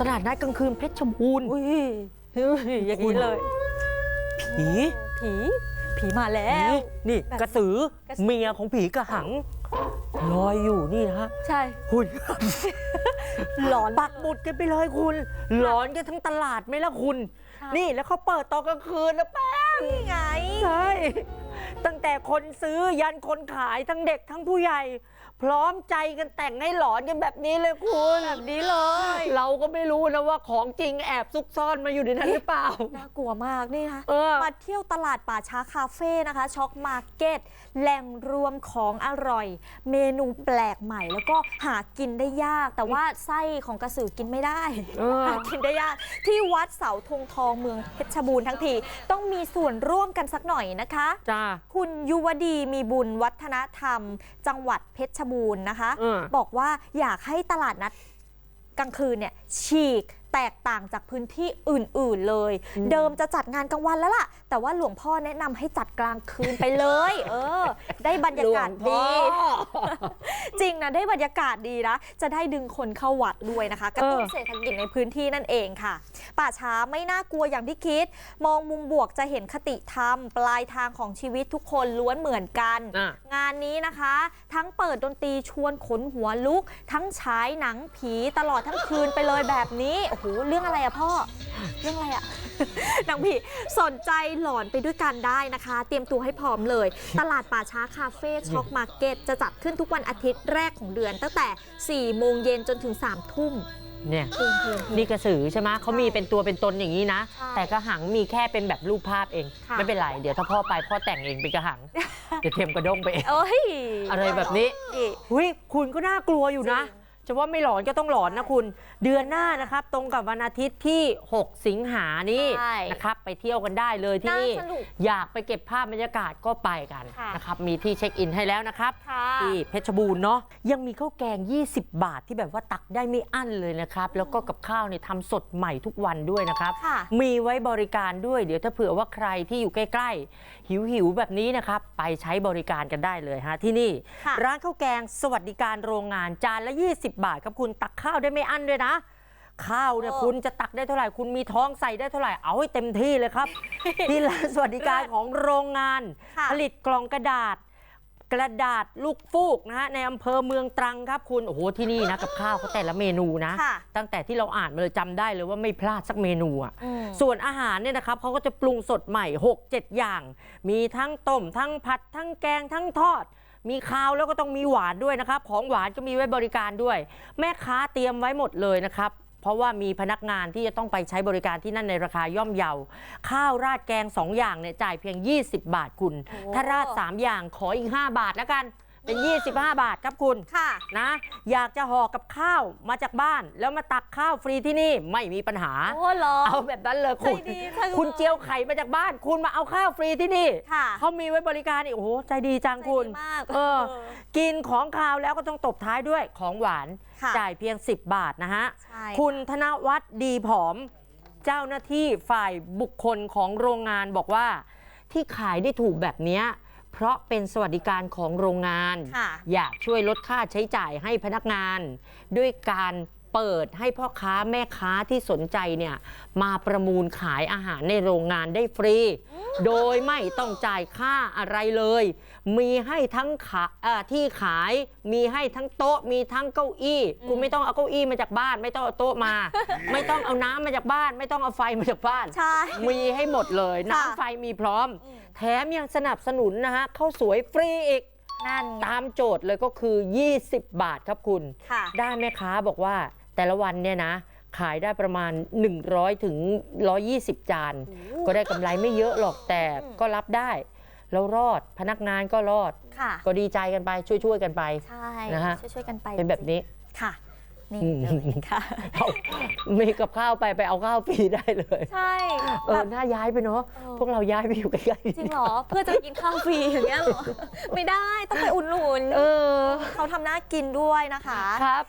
ตลาดนัดกลางคืนเพชรบูรณ์อุ้ยอุ้ยอย่างนี้เลย ผีผีผีมาแล้ผีวนี่แบบกระสือกระสือเมียของผีกระหังลอยอยู่นี่ฮะใช่คุณหลอนปักหมุดกันไปเลยคุณ หลอนกันทั้งตลาดไหมล่ะคุณค่ะนี่แล้วเขาเปิดตอนกลางคืนนะแป้งนี่ไงใช่ตั้งแต่คนซื้อยันคนขายทั้งเด็กทั้งผู้ใหญ่ พร้อมใจกันแต่งให้หลอนกันแบบนี้เลยคุณแบบนี้เลย เราก็ไม่รู้นะว่าของจริงแอบซุกซ่อนมาอยู่ในนั้นหรือเปล่า น่ากลัวมากนี่นะเออ มาเที่ยวตลาดป่าช้าคาเฟ่นะคะ ช็อกมาร์เก็ต แหล่งรวมของอร่อย เมนูแปลกใหม่แล้วก็หากินได้ยาก แต่ว่าไส้ของกระสือกินไม่ได้เออ หากินได้ยาก ที่วัดเสาธงทองเมืองเพชรบูรณ์ทั้งที ต้องมีส่วนร่วมกันสักหน่อยนะคะ จ้า คุณยุวดีมีบุญวัฒนธรรม จังหวัดเพชรบูรณ์นะคะเออบอกว่าอยากให้ตลาดนัดกลางคืนเนี่ยฉีก แตกต่างจากพื้นที่อื่น ๆเลย เดิมจะจัดงานกลางวันแล้วล่ะ แต่ว่าหลวงพ่อแนะนำให้จัดกลางคืนไปเลย เออ ได้บรรยากาศดีจริงนะได้บรรยากาศดีนะ จะได้ดึงคนเข้าวัดด้วยนะคะกระตุ้นเออเศรษฐกิจในพื้นที่นั่นเองค่ะ ป่าช้าไม่น่ากลัวอย่างที่คิด มองมุมบวกจะเห็นคติธรรม ปลายทางของชีวิตทุกคนล้วนเหมือนกัน อะ งานนี้นะคะ ทั้งเปิดดนตรีชวนขนหัวลุก ทั้งฉายหนังผีตลอดทั้งคืนไปเลยแบบนี้โอ้โหเรื่องอะไรอะพ่อ เรื่องอะไรอะหนังผีสนใจหลอนไปด้วยกันได้นะคะ เตรียมตัวให้พร้อมเลย ตลาดป่าช้าคาเฟ่ช็อกมาร์เก็ตจะจัดขึ้นทุกวันอาทิตย์แรกของเดือน ตั้งแต่ 4 โมงเย็นจนถึง 3 ทุ่มเนี่ยเพลงเพลงเพลงนี่กระสือใช่ไหมเขามีเป็นตัวเป็นตนอย่างนี้นะ ใช่แต่กระหังมีแค่เป็นแบบรูปภาพเอง ค่ะ ไม่เป็นไร เดี๋ยวถ้าพ่อไปพ่อแต่งเองเป็นกระหัง เดี๋ยวเทียมกระด้งไปเอง เอ้ยอะไรแบบนี้ นี่ หุยคุณก็น่ากลัวอยู่นะ จะว่าไม่หลอนก็ต้องหลอนนะคุณ เดือนหน้านะครับ ตรงกับวันอาทิตย์ที่ 6 สิงหานี่ใช่นะครับ ไปเที่ยวกันได้เลยที่น่านี่สนุกอยากไปเก็บภาพบรรยากาศก็ไปกันค่ะ นะครับมีที่เช็คอินให้แล้วนะครับ ค่ะ ที่เพชรบูรณ์เนาะยังมีข้าวแกง 20 บาทที่แบบว่าตักได้ไม่อั้นเลยนะครับ แล้วก็กับข้าวเนี่ยทำสดใหม่ทุกวันด้วยนะครับ ค่ะ มีไว้บริการด้วยเดี๋ยวถ้าเผื่อว่าใครที่อยู่ใกล้ๆ หิวหิวๆแบบนี้นะครับ ไปใช้บริการกันได้เลยฮะที่นี่ ค่ะ ร้านข้าวแกงสวัสดิการโรงงานจานละ 20บาทครับคุณตักข้าวได้ไม่อั้นด้วยนะ ข้าวเนี่ยโอ้คุณจะตักได้เท่าไหร่ คุณมีท้องใส่ได้เท่าไหร่เอาให้เต็มที่เลยครับที่ร้านสวัสดิการของโรงงานค่ะผลิตกล่องกระดาษ กระดาษลูกฟูกนะฮะในอำเภอเมืองตรังครับคุณโอ้โหที่นี่นะกับข้าวเขาแต่ละเมนูนะค่ะตั้งแต่ที่เราอ่านมาเลยจำได้เลยว่าไม่พลาดสักเมนูอะอืมส่วนอาหารเนี่ยนะครับเขาก็จะปรุงสดใหม่ 6 7 อย่าง มีทั้งต้มทั้งผัดทั้งแกงทั้งทอด มีข้าวแล้วก็ต้องมีหวานด้วยนะครับ ของหวานก็มีไว้บริการด้วย แม่ค้าเตรียมไว้หมดเลยนะครับ เพราะว่ามีพนักงานที่จะต้องไปใช้บริการที่นั่นในราคาย่อมเยา ข้าวราดแกง 2 อย่างเนี่ยจ่ายเพียง 20 บาทคุณ ถ้าราด 3 อย่างขออีก 5 บาทแล้วกัน เป็น 25 บาทครับคุณค่ะนะ อยากจะห่อกับข้าวมาจากบ้าน แล้วมาตักข้าวฟรีที่นี่ไม่มีปัญหา โอ้เหรอ เอาแบบนั้นเลยคุณ ใจดีจังเลยคุณเจียวไข่มาจากบ้าน คุณมาเอาข้าวฟรีที่นี่ค่ะ เขามีไว้บริการอีกโอ้โหใจดีจังคุณ ใจดีมากเออ เออกินของคาวแล้วก็ต้องตบท้ายด้วยของหวาน ค่ะจ่ายเพียง 10 บาทนะฮะ ใช่คุณธนวัฒน์ดีผอม เจ้าหน้าที่ฝ่ายบุคคลของโรงงานบอกว่า ที่ขายได้ถูกแบบเนี้ย เพราะเป็นสวัสดิการของโรงงาน ค่ะ อยากช่วยลดค่าใช้จ่ายให้พนักงาน ด้วยการเปิดให้พ่อค้าแม่ค้าที่สนใจเนี่ยมาประมูลขายอาหารในโรงงานได้ฟรี โดยไม่ต้องจ่ายค่าอะไรเลย มีให้ทั้งขาเอ่อที่ขายมีให้ทั้งโต๊ะ มีทั้งเก้าอี้ คุณไม่ต้องเอาเก้าอี้มาจากบ้าน ไม่ต้องเอาโต๊ะมา ไม่ต้องเอาน้ำมาจากบ้าน ไม่ต้องเอาไฟมาจากบ้าน ใช่ มีให้หมดเลยค่ะน้ำไฟมีพร้อมอืมแถมยังสนับสนุนนะฮะข้าวสวยฟรีอีกนั่นไงตามโจทย์เลยก็คือ 20 บาทครับคุณ ค่ะด้านแม่ค้าบอกว่าแต่ละวันเนี่ยนะ ขายได้ประมาณ 100ถึง120 จานโอ้ก็ได้กำไรไม่เยอะหรอกแต่อืมก็รับได้ แล้วรอดพนักงานก็รอด ค่ะ ก็ดีใจกันไปช่วยๆกันไป ใช่นะฮะ ช่วยๆกันไปเป็นแบบนี้ค่ะ นี่อืมเลยค่ะเอามีกับข้าวไปไปเอาข้าวฟรีได้เลยใช่เอแบอบ น่าย้ายไปเนาะเออ พวกเราย้ายไปอยู่ใกล้ๆจริงเหรอเพื่อจะกินข้าวฟรีอย่างเงี้ยเหรอไม่ได้ต้องไปอุ่นหนุนเออเขาทำน่ากินด้วยนะคะ ครับ